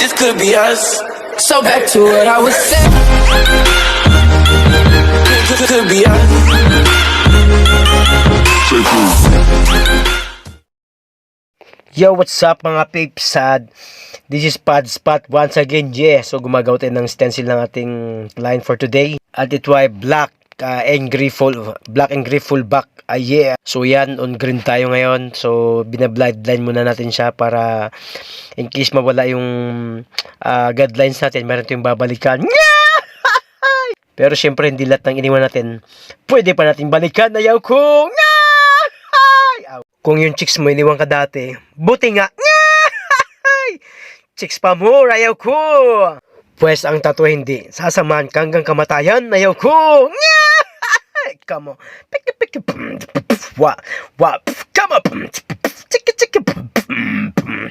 This could be us. So back to what I was saying. Could, could be us. Yo, what's up mga peeps? Sad. This is Pad Spot once again, yeah. So gumagawa tayo ng stencil ng ating line for today. At ito ay black uh, and full black and gray full back. Ah, yeah. So yan, on green tayo ngayon. So binablind line muna natin siya para in case mawala yung uh, guidelines natin, meron tayong babalikan. Pero syempre hindi lahat ng iniwan natin, pwede pa natin balikan. Ayaw ko. Kung yung chicks mo iniwan ka dati, buti nga. chicks pa mo, ayaw ko. Pwes ang tattoo hindi, sasamahan ka hanggang kamatayan, ayaw ko. Kamo. Piki piki. Wa wa. Kamo. Chiki chiki.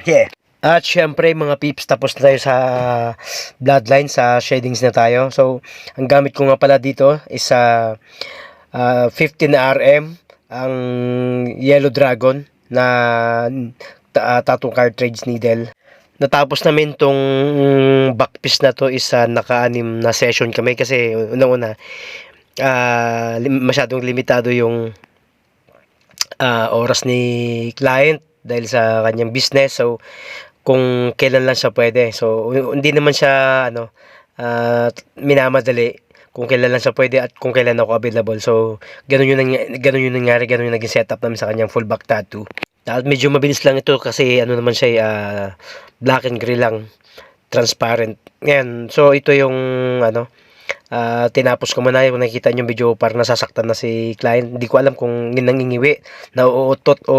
Yeah. At syempre mga peeps, tapos na tayo sa bloodline, sa shadings na tayo. So, ang gamit ko nga pala dito is sa uh, 15 RM, ang Yellow Dragon na uh, tattoo cartridge needle. Natapos namin tong backpiece na to is uh, naka-anim na session kami kasi unang-una uh, masyadong limitado yung uh, oras ni client dahil sa kanyang business. So, kung kailan lang siya pwede. So, hindi naman siya, ano, uh, minamadali kung kailan lang siya pwede at kung kailan ako available. So, ganun yung, nangy- ganun yung nangyari, ganun yung naging setup namin sa kanyang full back tattoo. At medyo mabilis lang ito kasi ano naman siya, uh, black and gray lang, transparent. Ngayon, so ito yung, ano, uh, tinapos ko muna yung nakikita nyo video para nasasaktan na si client. Hindi ko alam kung nangingiwi, nauutot o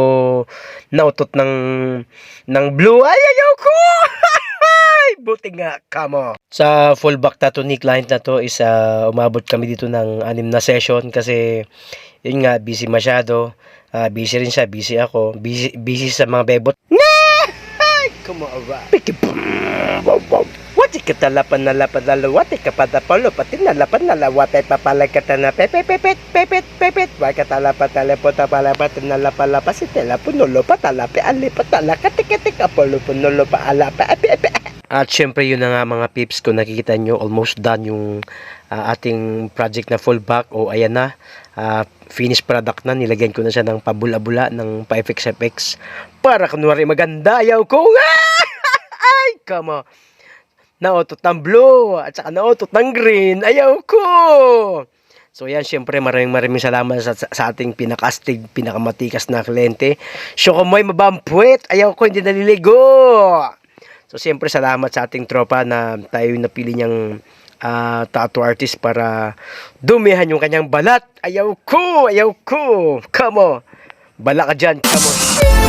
nautot ng, ng blue. Ay, ayaw ko! Buti nga, kamo. Sa full back tattoo ni client na to is uh, umabot kami dito ng anim na session kasi yun nga, busy masyado. Ah, busy rin siya, busy ako. Busy, busy sa mga bebot. Nah! On, Piki Wati ka talapan na lapan na lawati ka pa tapalo pati na lapan na lawati papalay ka na pepet pepet pepet pepet wa ka talapan talapo tapala pati na lapa lapa si tela punulo pa talapi ali pa talaka tiketik apolo punulo pa ala pa api api at syempre yun na nga mga pips kung nakikita nyo almost done yung ah, ating project na full back o ayan na ah, finished product na nilagyan ko na siya ng pabula-bula ng pa-FX para kunwari maganda ayaw ko nga ay kama nautot ng blue at saka nautot ng green ayaw ko So yan, syempre maraming maraming salamat sa, sa ating pinakastig, pinakamatikas na kliyente. Shokomoy mabampuet, ayaw ko hindi naliligo. So siyempre salamat sa ating tropa na tayo napili niyang ah, tattoo artist para dumihan yung kanyang balat. Ayaw ko, ayaw ko. Come on. Bala ka dyan, come on.